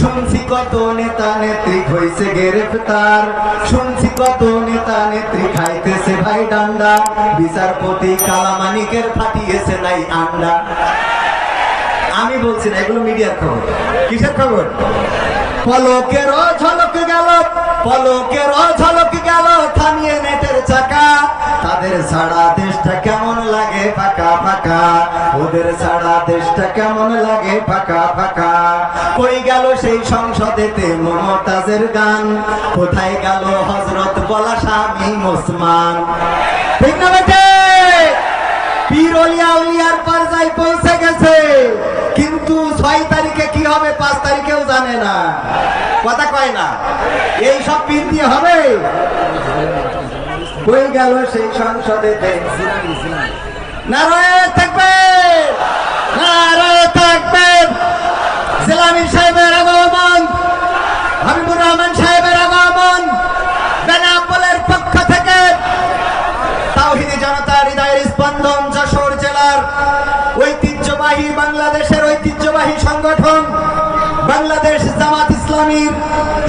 শুনছি কত নেতা নেত্রী হইছে গ্রেফতার। শুনছি কত নেতা নেত্রী খাইতেছে ভাই ডান্ডা। বিচারপতি কালামানিকের ফাটিয়েছে নাই আন্ডা। আমি বলছি না, এগুলো মিডিয়ার খবর। কিসের খবর? পলকের ঝলক গেল, পলকের ঝলক গেল, থামিয়ে নেটের চাকা। তাদের সারা দেশটা কেমন লাগে ফাঁকা। ওদের সারা দেশটা কেমন লাগে? ফাঁকা ফাঁকা। কই গেল সেই সংসদেতে মমতাজের গান? কোথায় গেল হজরত বলা স্বামী ওসমান? ঠিক না বেটে? পীর অলিয়া উলিয়ার পর্যায়ে পৌঁছে গেছে। কিন্তু ছয় তারিখে কি হবে পাঁচ তারিখেও জানে না। কথা কয় না। এই সব হবে? কই গেল সেই সংসদেতে? নারায়ণ থাকবে। নারায়ণ থাকবে। জেলামির সাহেবের আগমন, হাবিবুর রহমান সাহেবের আগমন, বেনাপোলের পক্ষ থেকে তাওহিদি জনতা হৃদয়ের স্পন্দন যশোর জেলার ঐতিহ্যবাহী বাংলাদেশের ঐতিহ্যবাহী সংগঠন বাংলাদেশ জামাত ইসলামীর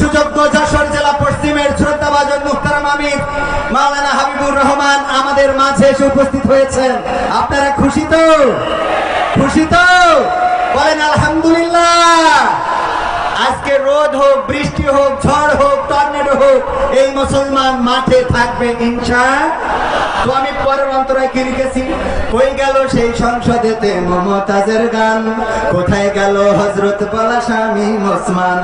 সুযোগ্য যশোর জেলা পশ্চিমের শ্রদ্ধাভাজন মুখতারাম আমির, মাওলানা হাবিবুর রহমান আমাদের মাঝে এসে উপস্থিত হয়েছেন। আপনারা খুশি তো? খুশি তো? বলেন আলহামদুলিল্লাহ। আজকে রোদ হোক, বৃষ্টি হোক, ঝড় হোক, টর্নেডো হোক, এই মুসলমান মাঠে থাকবে ইনশা তো আমি পরের অন্তরায় কি লিখেছি? কই গেল সেই সংসদেতে মমতাজের গান। কোথায় গেল হজরত বলা স্বামী ওসমান?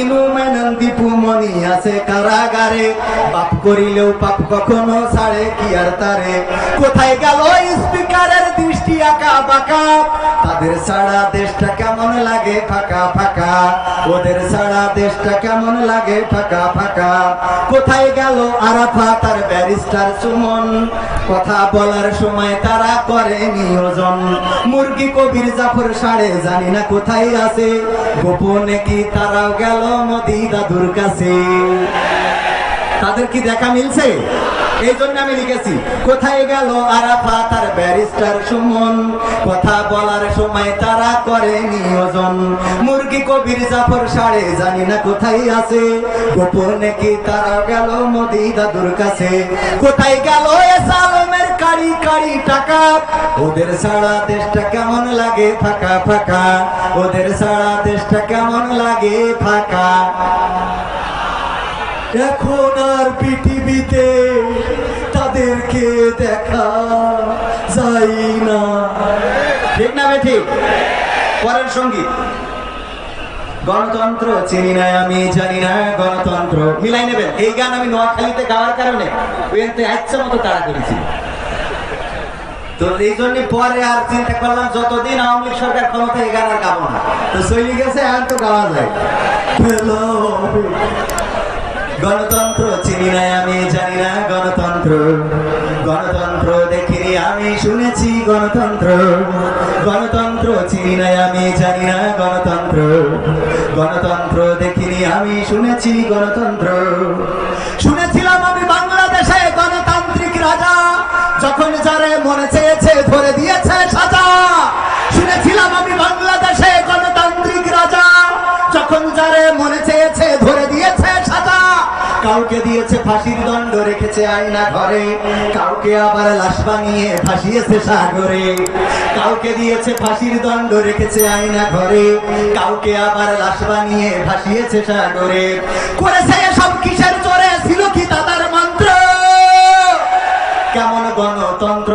ইনু মেনন দীপু মনি আছে কারাগারে। পাপ করিলেও পাপ কখনো ছাড়ে, কি আর তারে? কোথায় গেল স্পিকারের দৃষ্টি আঁকা বাঁকা? তাদের সারা দেশটা কেমন লাগে ফাঁকা ফাঁকা? ওদের সারা দেশটা কেমন লাগে ফাঁকা ফাঁকা। কোথায় গেল আরাফা তার ব্যারিস্টার সুমন? কথা বলার সময় তারা করে নিয়োজন। মুরগি কবির জাফর সাড়ে জানি না কোথায় আছে। গোপনে কি তারাও গেল মোদি দাদুর কাছে? তাদের কি দেখা মিলছে? এই জন্য আমি লিখেছি, কোথায় গেল আরাফা তার ব্যারিস্টার সুমন? কথা বলার সময় তারা করে নিয়োজন। মুরগি কবির জাফর সাড়ে জানি না কোথায় আছে। গোপনে কি তারা গেল মোদি দাদুর কাছে? কোথায় গেল সালমের কারি কারি টাকা? ওদের সারা দেশটা কেমন লাগে ফাঁকা ফাঁকা? ওদের সারা দেশটা কেমন লাগে ফাঁকা? এখন আর পৃথিবীতে তাদেরকে দেখা যায় না। ঠিক না বে ঠিক পরের সংগীত গণতন্ত্র চিনি না আমি, জানি না গণতন্ত্র। মিলাই নেবেন। এই গান আমি নোয়াখালীতে গাওয়ার কারণে ওইতে ইচ্ছা মতো তাড়া করেছি। তো এই জন্য পরে আর চিন্তা করলাম, যতদিন আওয়ামী লীগ সরকার ক্ষমতা এই গান আর গাবো না। তো চলে গেছে, আর তো গাওয়া যায়. গণতন্ত্র চিনি নাই আমি জানি না গণতন্ত্র। গণতন্ত্র দেখিনি, আমি শুনেছি গণতন্ত্র। গণতন্ত্র চিনি নাই আমি জানি না গণতন্ত্র। গণতন্ত্র দেখিনি, আমি শুনেছি গণতন্ত্র। শুনেছিলাম ফাঁসির দণ্ড রেখেছে আয়না ঘরে। কাউকে আবার লাশ বানিয়ে ফাঁসিয়েছে সাগরে। কাউকে দিয়েছে ফাঁসির দণ্ড রেখেছে আয়না ঘরে। কাউকে আবার লাশ বানিয়ে ফাঁসিয়েছে সাগরে। করেছে সব কিসের চোরে? ছিল কি তাদের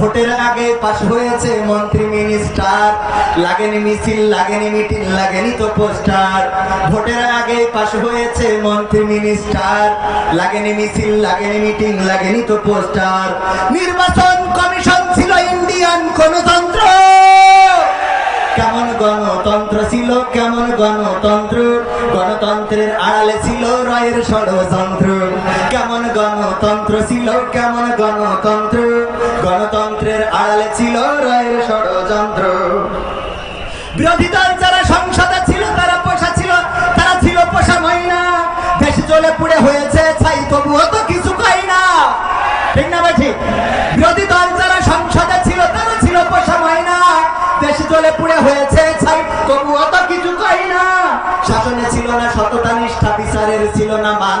ভোটের আগে পাশ হয়েছে মন্ত্রী মিনিস্টার। লাগেনি মিছিল, লাগেনি মিটিং, লাগেনি তো পোস্টার। ভোটের আগে পাশ হয়েছে মন্ত্রী মিনিস্টার। লাগেনি মিছিল, লাগেনি মিটিং, লাগেনি তো পোস্টার। নির্বাচন কমিশন ছিল ইন্ডিয়ান গণতন্ত্র। কেমন গণতন্ত্র ছিল, কেমন গণতন্ত্র? গণতন্ত্রের আড়ালে ছিল রায়ের ষড়যন্ত্র। কেমন গণতন্ত্র ছিল, কেমন গণতন্ত্র? ছিল রায়ের ষড়যন্ত্র। বিরোধী দল যারা সংসদে ছিল, তারা পোষা ছিল, তারা ছিল পোষা মহিনা দেশ চলে পুড়ে হয়েছে ছাই, তবুও তো কিছু খাই না। ঠিক না ভাই বিরোধী দল যারা সংসদে ছিল, তারা ছিল পোষা মহিনা দেশ চলে পুড়ে হয়েছে ছাই, তবুও তো কিছু খাই না। শাসনে ছিল না সততা, নিষ্ঠা, বিচারের ছিল না মান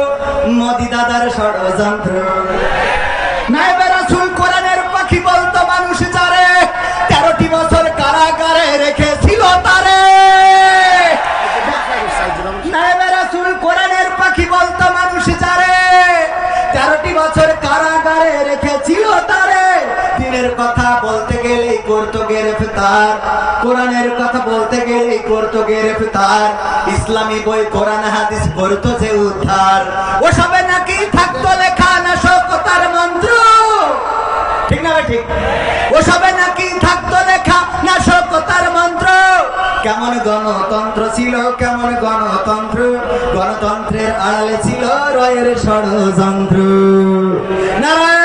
মোদি দাদার ষড়যন্ত্র। কথা বলতে গেলেই করতো গ্রেফতার। কোরআনের কথা বলতে গেলেই করতো গ্রেফতার। ইসলামী বই, কোরআন, হাদিস পড়তো যে উদ্ধার। ওসবে নাকি থাকতো লেখা না শোকতার মন্ত্র? ঠিক না ঠিক ওসবে নাকি থাকতো লেখা না শোকতার মন্ত্র? কেমন গণতন্ত্র ছিল, কেমন গণতন্ত্র? গণতন্ত্রের আড়ালে ছিল রয়ের ষড়যন্ত্র। নারায়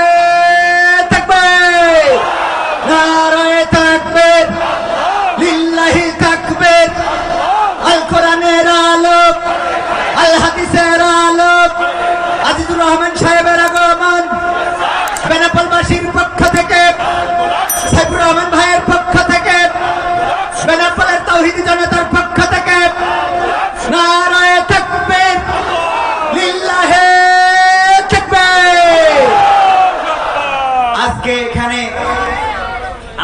বেনাপলের তৌহিদি জনতার পক্ষ থেকে। নারায় থাকবে, লিল্লাহে থাকবে। আজকে এখানে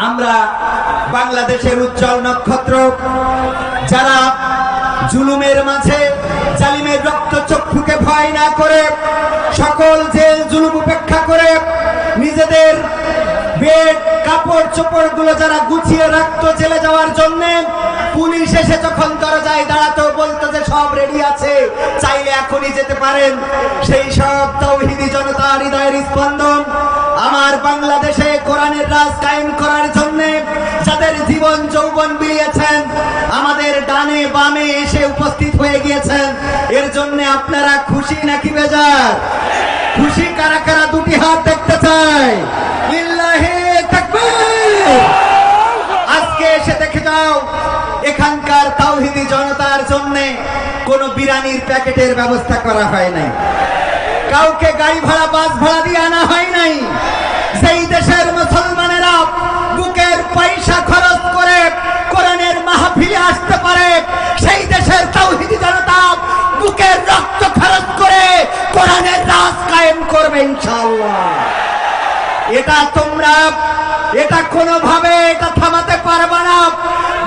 আমরা বাংলাদেশের উজ্জ্বল নক্ষত্র, যারা জুলুমের মাঝে জালিমের রক্ত চক্ষুকে ভয় না করে, সকল জেল জুলুম উপেক্ষা করে নিজেদের বেড, কাপড় চোপড়গুলো যারা গুছিয়ে রাখতো জেলে যাওয়ার জন্য, পুলিশ এসে যখন দরজায় দাঁড়াতো, বলতো যে সব রেডি আছে, চাইলে এখনই যেতে পারেন। সেই সব তৌহিদি জনতার হৃদয়ের স্পন্দন আমার বাংলাদেশে কোরআনের রাজ কায়েম করার জন্য যাদের জীবন যৌবন বিলিয়েছেন আমাদের ডানে বামে এসে উপস্থিত হয়ে গিয়েছেন। এর জন্য আপনারা খুশি নাকি বেজার? খুশি কারা কারা দুটি হাত দেখতে চায়? আজকে এসে দেখে যাও, এখানকার তাওহিদি জনতার জন্য কোনো বিরানির প্যাকেটের ব্যবস্থা করা হয় নাই। কাউকে গাড়ি ভাড়া, বাস ভাড়া দিয়ে আনা হয় নাই। সেই দেশের মুসলমানেরা বুকের পয়সা খরচ করে কোরআনের মাহফিলে আসতে পারে, সেই দেশের তাওহিদি জনতা বুকের রক্ত খরচ করে কোরআনের রাজ কায়েম করবে ইনশাআল্লাহ। এটা তোমরা এটা কোনোভাবে এটা থামাতে পারবে না।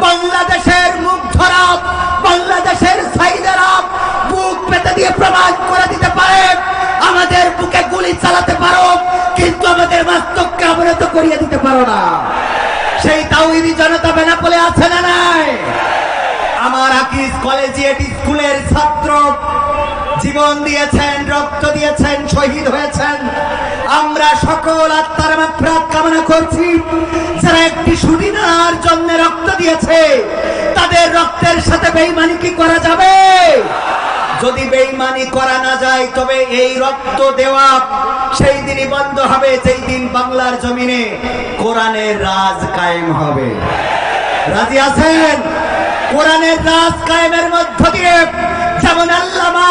বাংলাদেশের মুখ ধরা, বাংলাদেশের সাইদারা বুক পেতে দিয়ে প্রমাণ করে দিতে পারে। আমাদের বুকে গুলি চালাতে পারো, কিন্তু আমাদের বাস্তবকে অবনত করিয়ে দিতে পারো না। জীবন দিয়েছেন, রক্ত দিয়েছেন, শহীদ হয়েছেন। আমরা সকল আত্মার মাত্রাত কামনা করছি। যারা একটি সুদিনার জন্য রক্ত দিয়েছে, তাদের রক্তের সাথে বেইমানি কি করা যাবে? যদি বেইমানি করা না যায়, তবে এই রক্ত দেওয়া সেই দিনই বন্ধ হবে, যেই দিন বাংলার জমিনে কোরআনের রাজ কায়েম হবে। রাজি আছেন? কোরআনের রাজ কায়েমের মধ্য দিয়ে যেমন আল্লামা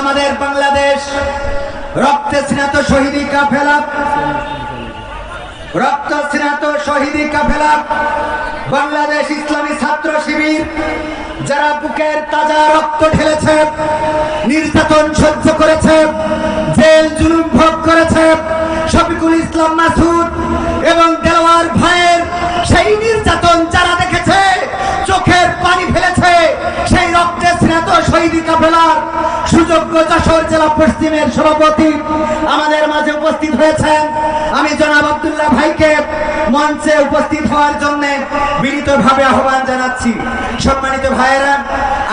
আমাদের বাংলাদেশ। রক্তে স্নাত শহীদি কাফেলা। রক্ত স্নাত শহীদি কাফেলা। বাংলাদেশ ইসলামী ছাত্র শিবির, যারা বুকের তাজা রক্ত ঢেলেছে, নির্যাতন সহ্য করেছে, জেল জুলুম ভোগ করেছে, শফিকুল ইসলাম মাসুদ এবং দেওয়ার ভাইয়ের সেই নির্যাতন যারা দেখেছে, চোখের পানি রক্তে স্নাত সুযোগ্য জেলা পশ্চিমের সভাপতি আমাদের মাঝে উপস্থিত হয়েছেন। আমি জনাব আব্দুল্লাহ ভাইকে মঞ্চে উপস্থিত হওয়ার জন্য আহ্বান জানাচ্ছি। সম্মানিত ভাইয়েরা,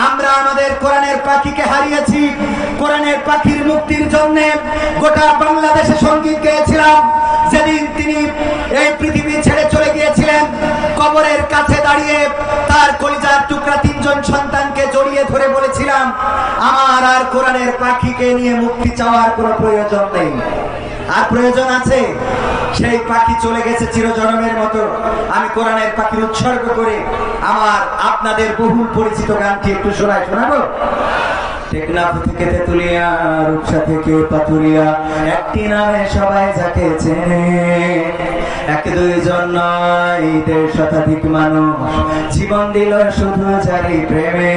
আমরা আমাদের কোরআনের পাখিকে হারিয়েছি। কোরআনের পাখির মুক্তির জন্য গোটা বাংলাদেশে সংগীত গেয়েছিলাম। যেদিন তিনি এই পৃথিবী ছেড়ে চলে গিয়েছিলেন, কবরের কাছে দাঁড়িয়ে কোরআনের পাখিকে নিয়ে মুক্তি চাওয়ার কোনো প্রয়োজন নেই। আর প্রয়োজন আছে? সেই পাখি চলে গেছে চিরজনমের মতো। আমি কোরআনের পাখির উৎসর্গ করে আমার আপনাদের বহুল পরিচিত গানটি একটু শোনায় শোনাবো? টেকনাফ থেকে তেতুলিয়া, রূপসা থেকে পাথুরিয়া, একটি নামে সবাই যাকে চেনে। এক দুইজন নয়, দেড় শতাধিক মানুষ। জীবন দিল শুধু জারি প্রেমে।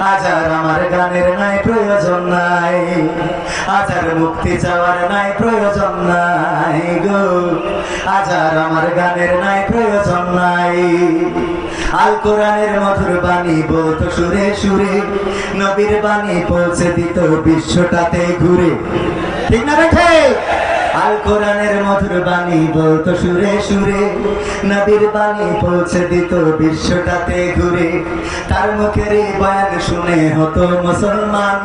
আজার আমার গানের নাই, প্রয়োজন নাই। আজার মুক্তি চাওয়ার নাই, প্রয়োজন নাই গো। আজার আমার গানের নাই, প্রয়োজন নাই। আল কোরআনের মধুর বাণী বলতো সুরে সুরে, নবীর বাণী পৌঁছে দিত বিশ্বটাতে ঘুরে। ঠিক না বেঠে আল কোরআনের মধুর বাণী বলতো সুরে সুরে। নবীর বাণী পৌঁছে দিত বিশ্বটাতে ঘুরে। তার মুখের বয়ান শুনে হতো মুসলমান।